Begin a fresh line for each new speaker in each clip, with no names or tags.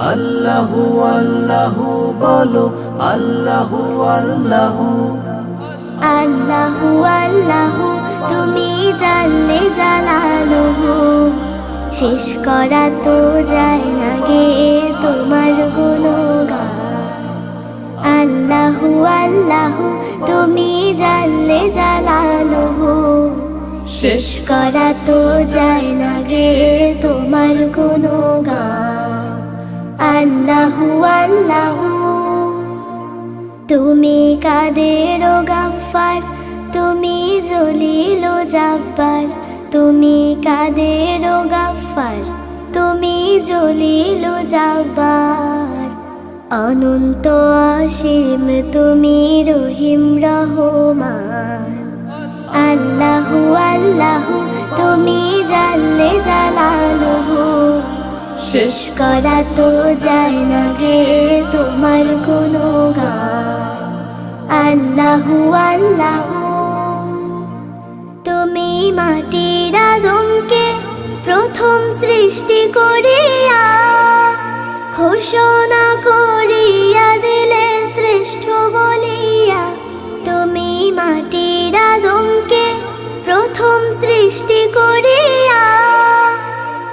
আল্লাহু আল্লাহু বলো, আল্লাহু আল্লাহু।
আল্লাহু আল্লাহু, তুমি জানলে জালালুহু। শেষ করা তো যায় না গে তোমার গুণগান। আল্লাহু আল্লাহু, তুমি জানলে জালালুহু। শেষ করা তো যায় না গে তোমার গুণগান। আল্লাহু আল্লাহু। তুমি কাদের গাফার তুমি জলিল জাব্বার। তুমি কাদের গাফার তুমি জলিল জাব্বার। অনন্ত অসীম, তুমি রহিম রহমান। আল্লাহু আল্লাহু, তুমি জানলে জালালুহু। শেষ। করা তো যায় না গে, তোমার কোনো আল্লাহু আল্লাহু। তুমি মাটির আদমকে প্রথম সৃষ্টি করিয়া ঘোষণা করিয়া দিলে শ্রেষ্ঠ বলিয়া তুমি মাটির আদমকে প্রথম সৃষ্টি করিয়া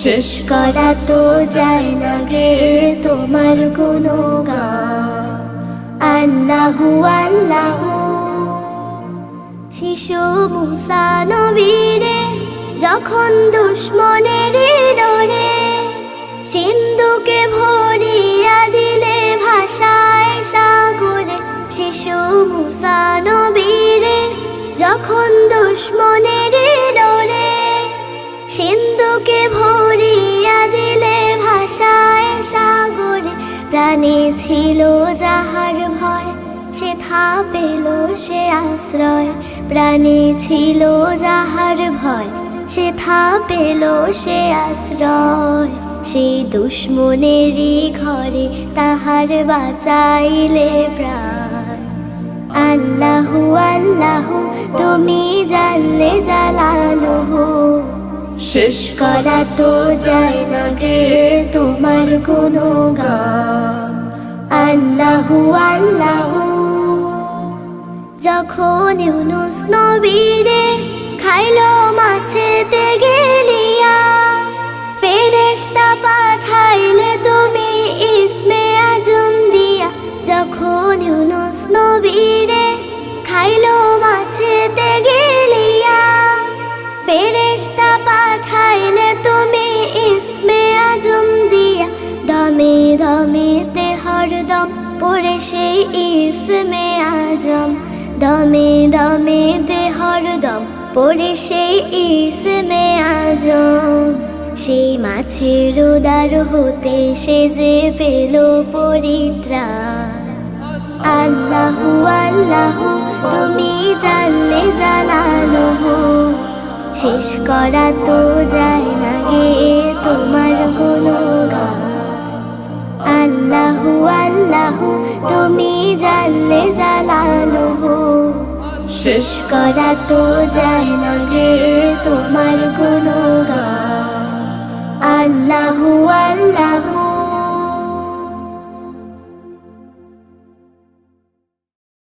শেষ করা তো যায় না গে তোমার কোনো গান আল্লাহু আল্লাহু। শিশু মুসা নবীরে, যখন দুশ্মনের ডরে, সিন্ধুকে ভরিয়া দিলে ভাষায় সাগরে। শিশু মুসা নবীরে, যখন দুশ্মনের সিন্ধুকে ভরিয়া দিলে ভাষায় সাগরে প্রাণে ছিল যাহার ভয়, সে থা পেল সে আশ্রয়। প্রাণে ছিল যাহার ভয়, সে থা পেল সে আশ্রয়। সেই দুশ্মনেরই ঘরে তাহার বাঁচাইলে প্রাণ। আল্লাহু আল্লাহু, তুমি জানলে জালালুহু। শেষ করা তো যায় না গে তোমার কোনো গান আল্লাহু আল্লাহু। যখন ইউনুস নবীরে খাইলো মাছেতে গেলিয়া দমেতে হরদম পড়ে সেই ইসমে আজম। দমে দমেতে হরদম পড়ে সেই ইসমে আজম। সেই মাছের উদার হতে সে যে পেল পরিত্রাণ। আল্লাহু আল্লাহু, তুমি জানলে জালালুহু শেষ করা তো যায় না গে তোমার কোনো আল্লাহু আল্লাহু, তুমি জানলে জালালুহু শেষ করা তো যায় না গে তোমার গুণগান। গান আল্লাহু